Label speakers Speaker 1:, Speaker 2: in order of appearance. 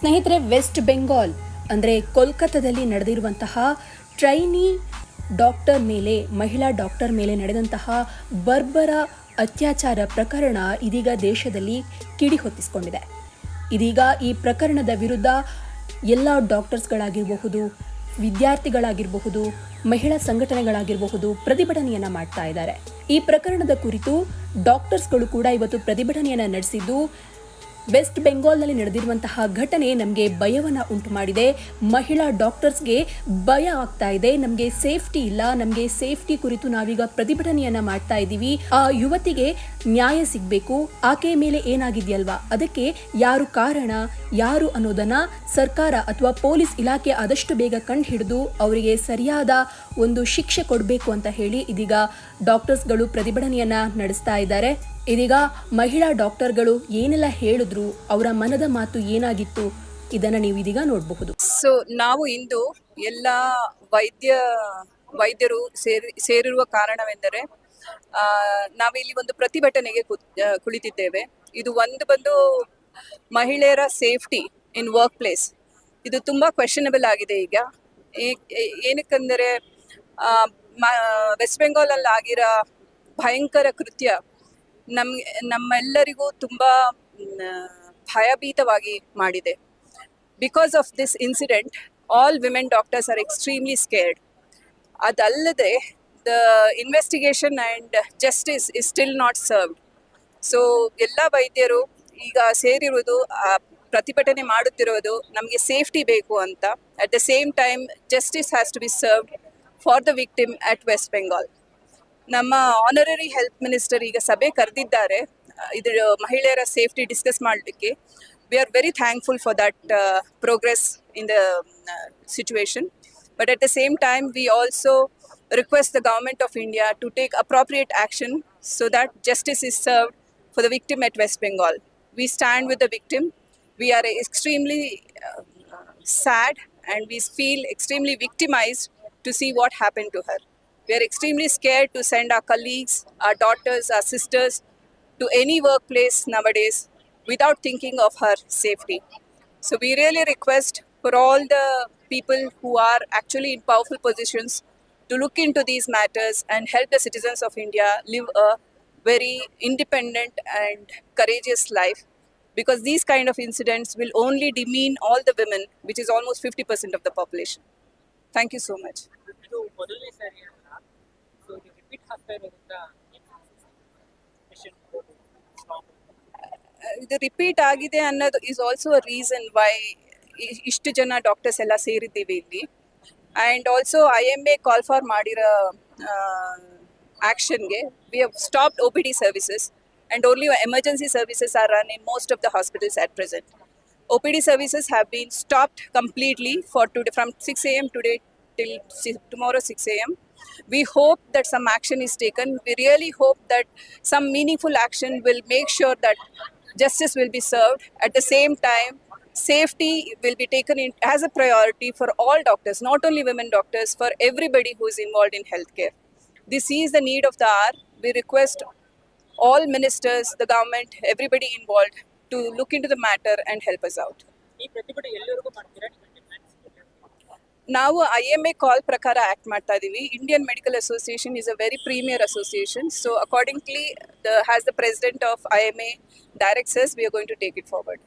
Speaker 1: ಸ್ನೇಹಿತರೆ ವೆಸ್ಟ್ ಬೆಂಗಾಲ್ ಅಂದರೆ ಕೋಲ್ಕತ್ತಾದಲ್ಲಿ ನಡೆದಿರುವಂತಹ ಟ್ರೈನಿ ಡಾಕ್ಟರ್ ಮೇಲೆ ಮಹಿಳಾ ಡಾಕ್ಟರ್ ಮೇಲೆ ನಡೆದಂತಹ ಬರ್ಬರ ಅತ್ಯಾಚಾರ ಪ್ರಕರಣ ಇದೀಗ ದೇಶದಲ್ಲಿ ಕಿಡಿ ಹೊತ್ತಿಸಿಕೊಂಡಿದೆ ಇದೀಗ ಈ ಪ್ರಕರಣದ ವಿರುದ್ಧ ಎಲ್ಲ ಡಾಕ್ಟರ್ಸ್ಗಳಾಗಿರಬಹುದು ವಿದ್ಯಾರ್ಥಿಗಳಾಗಿರಬಹುದು ಮಹಿಳಾ ಸಂಘಟನೆಗಳಾಗಿರಬಹುದು ಪ್ರತಿಭಟನೆಯನ್ನು ಮಾಡ್ತಾ ಇದ್ದಾರೆ ಈ ಪ್ರಕರಣದ ಕುರಿತು ಡಾಕ್ಟರ್ಸ್ಗಳು ಕೂಡ ಇವತ್ತು ಪ್ರತಿಭಟನೆಯನ್ನು ನಡೆಸಿದ್ದು ವೆಸ್ಟ್ ಬೆಂಗಾಲ್ನಲ್ಲಿ ನಡೆದಿರುವಂತಹ ಘಟನೆ ನಮಗೆ ಭಯವನ್ನ ಉಂಟು ಮಾಡಿದೆ ಮಹಿಳಾ ಡಾಕ್ಟರ್ಸ್ಗೆ ಭಯ ಆಗ್ತಾ ಇದೆ ನಮಗೆ ಸೇಫ್ಟಿ ಇಲ್ಲ ನಮಗೆ ಸೇಫ್ಟಿ ಕುರಿತು ನಾವೀಗ ಪ್ರತಿಭಟನೆಯನ್ನ ಮಾಡ್ತಾ ಇದ್ದೀವಿ ಆ ಯುವತಿಗೆ ನ್ಯಾಯ ಸಿಗಬೇಕು ಆಕೆ ಮೇಲೆ ಏನಾಗಿದೆಯಲ್ವಾ ಅದಕ್ಕೆ ಯಾರು ಕಾರಣ ಯಾರು ಅನ್ನೋದನ್ನ ಸರ್ಕಾರ ಅಥವಾ ಪೊಲೀಸ್ ಇಲಾಖೆ ಆದಷ್ಟು ಬೇಗ ಕಂಡುಹಿಡಿದು ಹಿಡಿದು ಅವರಿಗೆ ಸರಿಯಾದ ಒಂದು ಶಿಕ್ಷೆ ಕೊಡಬೇಕು ಅಂತ ಹೇಳಿ ಇದೀಗ ಡಾಕ್ಟರ್ಸ್ಗಳು ಪ್ರತಿಭಟನೆಯನ್ನ ನಡೆಸ್ತಾ ಇದ್ದಾರೆ ಇದೀಗ ಮಹಿಳಾ ಡಾಕ್ಟರ್ಗಳು ಏನೆಲ್ಲ ಹೇಳಿದ್ರು ಅವರ ಮನದ ಮಾತು ಏನಾಗಿತ್ತು ಇದನ್ನ ನೀವು ಇದೀಗ ನೋಡಬಹುದು
Speaker 2: ಸೊ ನಾವು ಇಂದು ಎಲ್ಲ ವೈದ್ಯ ವೈದ್ಯರು ಸೇರಿ ಸೇರಿರುವ ಕಾರಣವೆಂದರೆ ನಾವಿಲ್ಲಿ ಒಂದು ಪ್ರತಿಭಟನೆಗೆ ಕುಳಿತಿದ್ದೇವೆ ಇದು ಒಂದು ಬಂದು ಮಹಿಳೆಯರ ಸೇಫ್ಟಿ ಇನ್ ವರ್ಕ್ ಪ್ಲೇಸ್ ಇದು ತುಂಬಾ ಕ್ವೆಶನಬಲ್ ಆಗಿದೆ ಈಗ ಏನಕ್ಕಂದರೆ ವೆಸ್ಟ್ ಬೆಂಗಾಲ್ ಅಲ್ಲಿ ಆಗಿರೋ ಭಯಂಕರ ಕೃತ್ಯ ನಮ್ ನಮ್ಮೆಲ್ಲರಿಗೂ ತುಂಬಾ ಭಯಭೀತವಾಗಿ ಮಾಡಿದೆ because of this incident all women doctors are extremely scared ಅದಲ್ಲದೆ the investigation and justice is still not served so ಎಲ್ಲ ವೈದ್ಯರು ಈಗ ಸೇರಿರುವುದು ಪ್ರತಿಭಟನೆ ಮಾಡುತ್ತಿರುವುದು ನಮಗೆ ಸೇಫ್ಟಿ ಬೇಕು ಅಂತ at the same time justice has to be served for the victim at West Bengal ನಮ್ಮ ಆನರರಿ ಹೆಲ್ತ್ ಮಿನಿಸ್ಟರ್ ಈಗ ಸಭೆ ಕರೆದಿದ್ದಾರೆ ಇದು ಮಹಿಳೆಯರ ಸೇಫ್ಟಿ ಡಿಸ್ಕಸ್ ಮಾಡಲಿಕ್ಕೆ we are very thankful for that progress in the situation but at the same time we also request the Government of India to take appropriate action so that justice is served for the victim at West Bengal. We stand with the victim. We are extremely uh, sad and we feel extremely victimized to see what happened to her. We are extremely scared to send our colleagues, our daughters, our sisters to any workplace nowadays without thinking of her safety. So we really request for all the people who are actually in powerful positions to look into these matters and help the citizens of India live a very independent and courageous life because these kind of incidents will only demean all the women which is almost 50% of the population thank you so much
Speaker 3: ಇದು ಮೊದಲನೇ ಸಾರಿ ಅಲ್ಲ so ಇದು repeat ಆಗ್ತಾ ಇರೋದ್ರಿಂದ
Speaker 2: ಇದು repeat ಆಗಿದೆ ಅನ್ನೋದು is also a reason why ಇಷ್ಟು ಜನ ಡಾಕ್ಟರ್ಸ್ ಎಲ್ಲ ಸೇರಿದ್ದೀವಿ ಇಲ್ಲಿ And also I M A call for ಮಾಡಿರೋ ಆ್ಯಕ್ಷನ್ಗೆ we have stopped O P D services and only emergency services are run in most of the hospitals at present OPD services have been stopped completely for today from 6 a.m. today till si- tomorrow 6 a.m. We hope that some action is taken. We really hope that some meaningful action will make sure that justice will be served. At the same time, safety will be taken in as a priority for all doctors, not only women doctors, for everybody who is involved in healthcare. This is the need of the hour. We request all ministers, the government, everybody involved to look into the matter and help us out.
Speaker 3: ಈ ಪ್ರತಿಭಟನೆ ಎಲ್ಲಿವರೆಗೂ ಮಾಡ್ತೀರಾ ನಿಮ್ಮ demands
Speaker 2: ನಾವು I M A call ಪ್ರಕಾರ act ಮಾಡ್ತಾ ಇದ್ದೀವಿ Indian medical association is a very premier association so accordingly the has the president of I M A directors we are going to take it forward